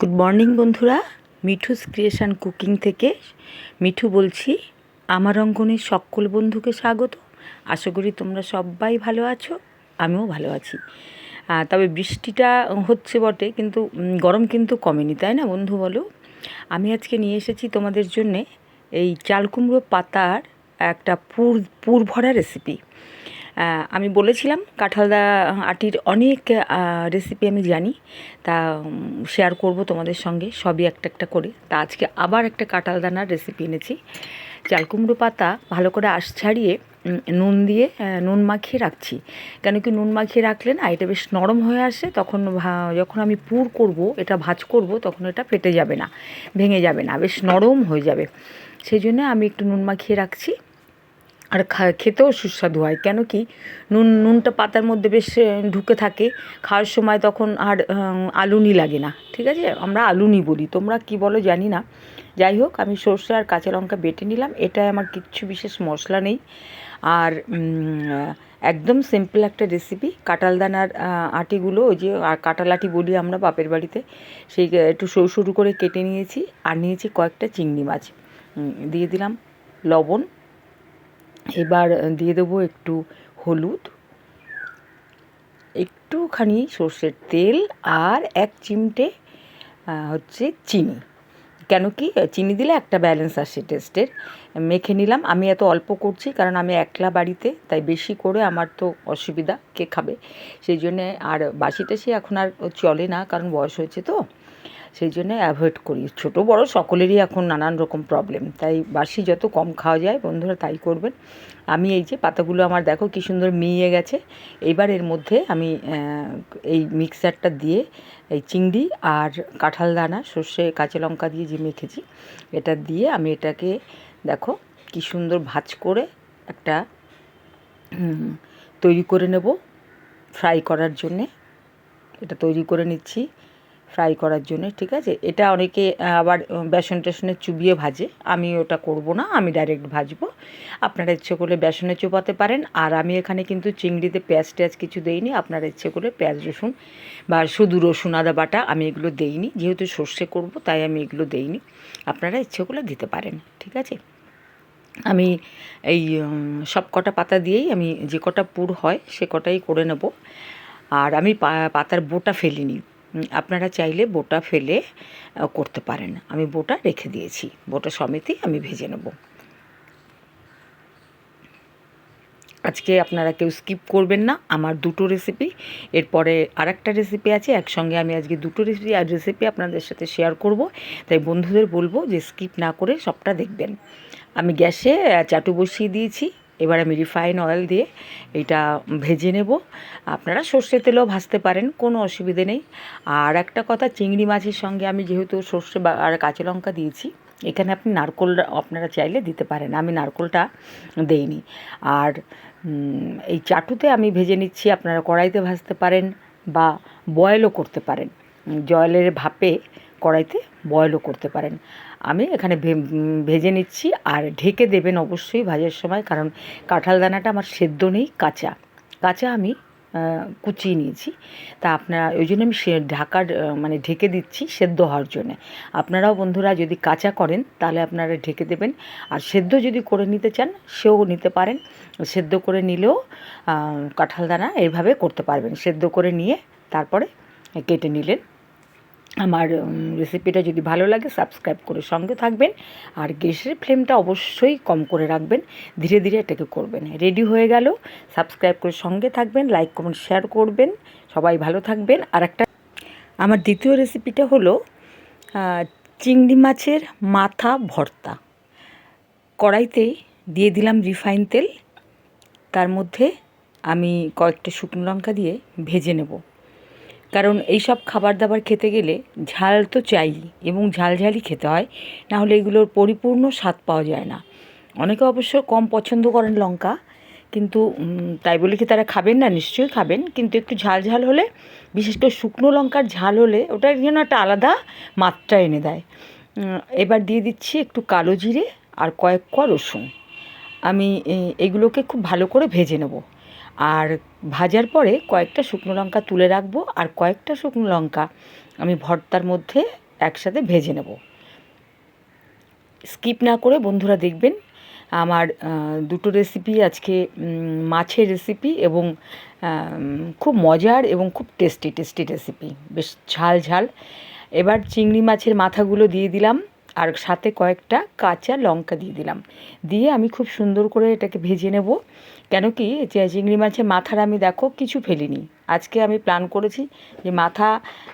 Good morning বন্ধুরা। Mithu's creation cooking থেকে মিঠু বলছি, আমার অঙ্গনের সকল বন্ধুকে স্বাগত। আশা করি তোমরা সবাই ভালো আছো, আমিও ভালো আছি। তবে বৃষ্টিটা হচ্ছে বটে, কিন্তু গরম কিন্তু কমেনি, তাই না বন্ধু বলো? আমি আজকে নিয়ে এসেছি তোমাদের জন্যে এই চালকুমড়ো পাতার একটা পুর পুর ভরা রেসিপি আমি বলেছিলাম কাঁঠালদা আটির অনেক রেসিপি আমি জানি। তা শেয়ার করব তোমাদের সঙ্গে, সবই একটা একটা করে। তা আজকে আবার একটা কাঁঠালদানার রেসিপি এনেছি। চালকুমড়ো পাতা ভালো করে আশ ছাড়িয়ে নুন দিয়ে নুন মাখিয়ে রাখছি। কেন কি নুন মাখিয়ে রাখলে না এটা বেশ নরম হয়ে আসে, তখন যখন আমি পুর করব, এটা ভাজ করব, তখন এটা ফেটে যাবে না, ভেঙে যাবে না, বেশ নরম হয়ে যাবে। সেই জন্য আমি একটু নুন মাখিয়ে রাখছি। আর খেতেও সুস্বাদু হয়। কেন কি নুন নুনটা পাতার মধ্যে বেশ ঢুকে থাকে। খাওয়ার সময় তখন আর আলুনি লাগে না ঠিক আছে? আমরা আলুনি বলি। তোমরা কি বলো জানি না। যাই হোক আমি সর্ষে আর কাঁচা লঙ্কা বেটে নিলাম। এটায় আমার কিচ্ছু বিশেষ মশলা নেই। আর একদম সিম্পল একটা রেসিপি কাঁঠালদানার আহ, আটিগুলো ওই যে কাঁঠাল আটি বলি আমরা বাপের বাড়িতে সেই একটু সরু সরু করে কেটে নিয়েছি। আর নিয়েছি কয়েকটা চিংড়ি মাছ। দিয়ে দিলাম লবণ। এবার দিয়ে দেবো একটু হলুদ, একটুখানি সর্ষের তেল আর এক চিমটে হচ্ছে চিনি। কেন কি, চিনি দিলে একটা ব্যালেন্স আসে টেস্টের মেখে নিলাম। আমি এত অল্প করছি কারণ আমি একলা বাড়িতে, তাই বেশি করে আমার তো অসুবিধা কে খাবে। সেই জন্যে আর বাসি টাসি এখন আর চলে না, কারণ বয়স হয়েছে তো। সেই জন্য অ্যাভয়েড করি। ছোট, বড় সকলেরই এখন নানান রকম প্রবলেম তাই বাসি যত কম খাওয়া যায়, বন্ধুরা তাই করবেন। আমি এই যে পাতাগুলো আমার দেখো কি সুন্দর মিয়ে গেছে। এবার এর মধ্যে আমি এই মিক্সারটা দিয়ে এই চিংড়ি আর কাঁঠাল দানা, সর্ষে, কাঁচা লঙ্কা দিয়ে যে মেখেছি, এটা দিয়ে আমি এটাকে দেখো কি সুন্দর ভাজ করে একটা তৈরি করে নেব। ফ্রাই করার জন্যে। এটা তৈরি করে নিচ্ছি। ফ্রাই করার জন্য, ঠিক আছে? এটা অনেকে আবার বেসন টেসনে চুবিয়ে ভাজে। আমি ওটা করব না, আমি ডাইরেক্ট ভাজবো। আপনারা ইচ্ছে করলে বেসনে চোপাতে পারেন। আর আমি এখানে কিন্তু চিংড়িতে পেঁয়াজ টেয়াজ কিছু দেইনি। আপনারা ইচ্ছে করলে পেঁয়াজ রসুন বা শুধু রসুন, আদা, বাটা আমি এগুলো দেইনি। যেহেতু সর্ষে করব, তাই আমি এগুলো দেইনি। আপনারা ইচ্ছে করলে দিতে পারেন, ঠিক আছে? আমি এই সব কটা পাতা দিয়েই আমি যে কটা পুর হয়, সে কটাই করে নেব। আর আমি পাতার বোটা ফেলিনি। আপনারা চাইলে বোটা ফেলে করতে পারেন। আমি বোটা রেখে দিয়েছি। বোটা সমেতই আমি ভেজে নেব। আজকে আপনারা কেউ স্কিপ করবেন না। আমার দুটো রেসিপি এরপরে আর একটা রেসিপি আছে। একসঙ্গে আমি আজকে দুটো রেসিপি আর রেসিপি আপনাদের সাথে শেয়ার করব। তাই বন্ধুদের বলব যে স্কিপ না করে সবটা দেখবেন। আমি গ্যাসে চাটু বসিয়ে দিয়েছি। এবার আমি রিফাইন অয়েল দিয়ে এটা ভেজে নেব। আপনারা সর্ষে তেলেও ভাজতে পারেন, কোনো অসুবিধে নেই। আর একটা কথা, চিংড়ি মাছের সঙ্গে আমি যেহেতু সর্ষে বা আর কাঁচা লঙ্কা দিয়েছি, এখানে আপনি নারকোল আপনারা চাইলে দিতে পারেন। আমি নারকোলটা দেইনি। আর এই চাটুতে আমি ভেজে নিচ্ছি, আপনারা কড়াইতে ভাজতে পারেন বা বয়েলও করতে পারেন। জলের ভাপে কড়াইতে বয়েলও করতে পারেন। আমি এখানে ভেজে নিচ্ছি আর ঢেকে দেবেন অবশ্যই ভাজার সময়, কারণ কাঁঠাল দানাটা আমার সেদ্ধ নেই, কাঁচা। কাঁচা আমি কুচিয়ে নিয়েছি। তা আপনারা, ওই জন্য আমি সে, ঢাকার মানে ঢেকে দিচ্ছি সেদ্ধ হওয়ার জন্য। আপনারাও বন্ধুরা যদি কাঁচা করেন, তাহলে আপনারা ঢেকে দেবেন। আর সেদ্ধ যদি করে নিতে চান, সেও নিতে পারেন। সেদ্ধ করে নিলেও কাঁঠাল দানা এইভাবে করতে পারবেন। সেদ্ধ করে নিয়ে তারপরে কেটে নিলেন। আমার রেসিপিটা যদি ভালো লাগে সাবস্ক্রাইব করে সঙ্গে থাকবেন। আর গ্যাসের ফ্লেমটা অবশ্যই কম করে রাখবেন। ধীরে ধীরে এটাকে করবেন। রেডি হয়ে গেল। সাবস্ক্রাইব করে সঙ্গে থাকবেন লাইক কমেন্ট শেয়ার করবেন। সবাই ভালো থাকবেন। আর একটা, আমার দ্বিতীয় রেসিপিটা হলো চিংড়ি মাছের মাথা ভর্তা। কড়াইতে দিয়ে দিলাম রিফাইন তেল। তার মধ্যে আমি কয়েকটা শুকনো লঙ্কা দিয়ে ভেজে নেব। কারণ এই সব খাবার দাবার খেতে গেলে ঝাল তো চাই এবং ঝাল ঝালই খেতে হয়, না হলে এগুলোর পরিপূর্ণ স্বাদ পাওয়া যায় না। অনেকে অবশ্য কম পছন্দ করেন লঙ্কা, কিন্তু তাই বলে কি তারা খাবেন না? নিশ্চয়ই খাবেন, কিন্তু একটু ঝাল ঝাল হলে, বিশেষ করে শুকনো লঙ্কার ঝাল হলে ওটা যেন একটা আলাদা মাত্রা এনে দেয়। এবার দিয়ে দিচ্ছি একটু কালো জিরে আর কয়েক কোয়া রসুন। আমি এগুলোকে খুব ভালো করে ভেজে নেব। আর ভাজার পরে কয়েকটা শুকনো লঙ্কা তুলে রাখব আর কয়েকটা শুকনো লঙ্কা আমি ভর্তার মধ্যে একসাথে ভেজে নেব। স্কিপ না করে বন্ধুরা দেখবেন আমার দুটো রেসিপি আজকে মাছের রেসিপি এবং খুব মজার এবং খুব টেস্টি টেস্টি রেসিপি বেশ ঝাল ঝাল। এবার চিংড়ি মাছের মাথাগুলো দিয়ে দিলাম আর সাথে কয়েকটা কাঁচা লঙ্কা দিয়ে দিলাম। দিয়ে আমি খুব সুন্দর করে এটাকে ভেজে নেব। কেন কি যে চিংড়ি মাছের মাথার আমি দেখো কিছু ফেলিনি। আজকে আমি প্ল্যান করেছি যে মাথা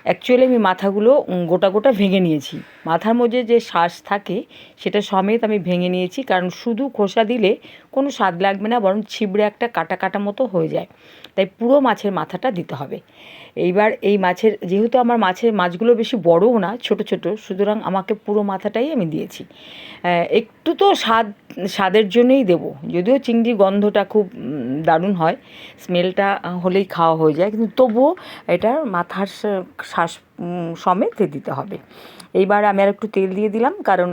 অ্যাকচুয়ালি আমি মাথাগুলো গোটা গোটা ভেঙে নিয়েছি। মাথার মধ্যে যে শ্বাস থাকে, সেটা সমেত আমি ভেঙে নিয়েছি, কারণ শুধু খোসা দিলে কোনো স্বাদ লাগবে না, বরং ছিবড়ে একটা কাটা কাটা মতো হয়ে যায়। তাই পুরো মাছের মাথাটা দিতে হবে। এইবার এই মাছের, যেহেতু আমার মাছের মাছগুলো বেশি বড়ও না, ছোট ছোট, সুতরাং আমাকে পুরো মাথাটাই আমি দিয়েছি। একটু তো স্বাদ, স্বাদের জন্যই দেবো। যদিও চিংড়ির গন্ধটা খুব দারুণ হয়, স্মেলটা হলেই খাওয়া হয়ে যায়। কিন্তু তবুও এটার মাথার শ্বাস সমেত দিতে হবে। এইবার আমি আর একটু তেল দিয়ে দিলাম, কারণ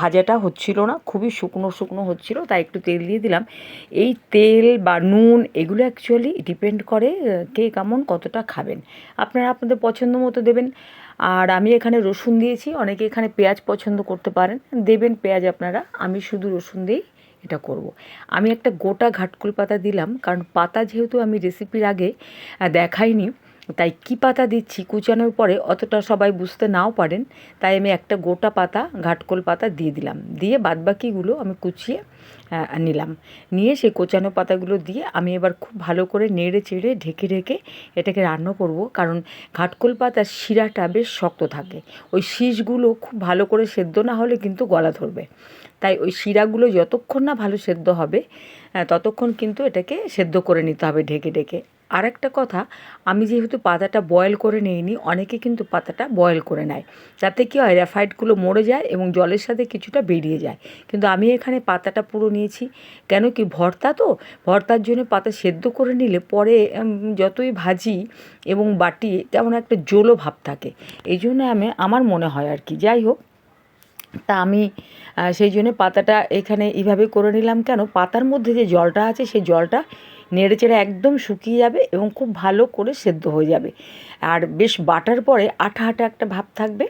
ভাজাটা হচ্ছিল না, খুবই শুকনো শুকনো হচ্ছিল, তাই একটু তেল দিয়ে দিলাম। এই তেল বা নুন, এগুলো অ্যাকচুয়ালি ডিপেন্ড করে কে কেমন কতটা খাবেন। আপনারা আপনাদের পছন্দ মতো দেবেন। আর আমি এখানে রসুন দিয়েছি, অনেকে এখানে পেঁয়াজ পছন্দ করতে পারেন। দেবেন পেঁয়াজ আপনারা, আমি শুধু রসুন দিয়েই এটা করব। আমি একটা গোটা ঘাটকুল পাতা দিলাম, কারণ পাতা যেহেতু আমি রেসিপির আগে দেখাইনি, তাই কী পাতা দিচ্ছি কুচানোর পরে অতটা সবাই বুঝতে নাও পারেন, তাই আমি একটা গোটা পাতা, ঘাটকোল পাতা দিয়ে দিলাম। দিয়ে বাদবাকিগুলো আমি কুচিয়ে নিলাম। নিয়ে সেই কোচানো পাতাগুলো দিয়ে আমি এবার খুব ভালো করে নেড়ে চেড়ে ঢেকে ঢেকে এটাকে রান্না করব, কারণ ঘাটকোল পাতার শিরাটা বেশ শক্ত থাকে। ওই শীষগুলো খুব ভালো করে সেদ্ধ না হলে কিন্তু গলা ধরবে। তাই ওই শিরাগুলো যতক্ষণ না ভালো সেদ্ধ হবে ততক্ষণ কিন্তু এটাকে সেদ্ধ করে নিতে হবে ঢেকে ঢেকে। আর একটা কথা, আমি যেহেতু পাতাটা বয়েল করে নিইনি, অনেকে কিন্তু পাতাটা বয়েল করে নেয়। তাতে কী হয় র্যাফাইটগুলো মরে যায় এবং জলের সাথে কিছুটা বেরিয়ে যায়। কিন্তু আমি এখানে পাতাটা পুরো নিয়েছি। কেন কি ভর্তা তো, ভর্তার জন্য পাতা সেদ্ধ করে নিলে পরে যতই ভাজি এবং বাটি কেমন একটা জোলো ভাব থাকে। এই জন্য আমি, আমার মনে হয় আর কি। যাই হোক তা আমি সেই জন্য পাতাটা এখানে এইভাবে করে নিলাম কেন? পাতার মধ্যে যে জলটা আছে সেই জলটা নেড়ে চেড়ে একদম শুকিয়ে যাবে এবং খুব ভালো করে সেদ্ধ হয়ে যাবে। আর বেশ বাটার পরে আঠা আঠা একটা ভাব থাকবে।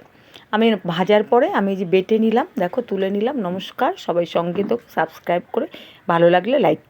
আমি ভাজার পরে আমি যে বেটে নিলাম, দেখো তুলে নিলাম, নমস্কার, সবাই সঙ্গে তো সাবস্ক্রাইব করে, ভালো লাগলে লাইক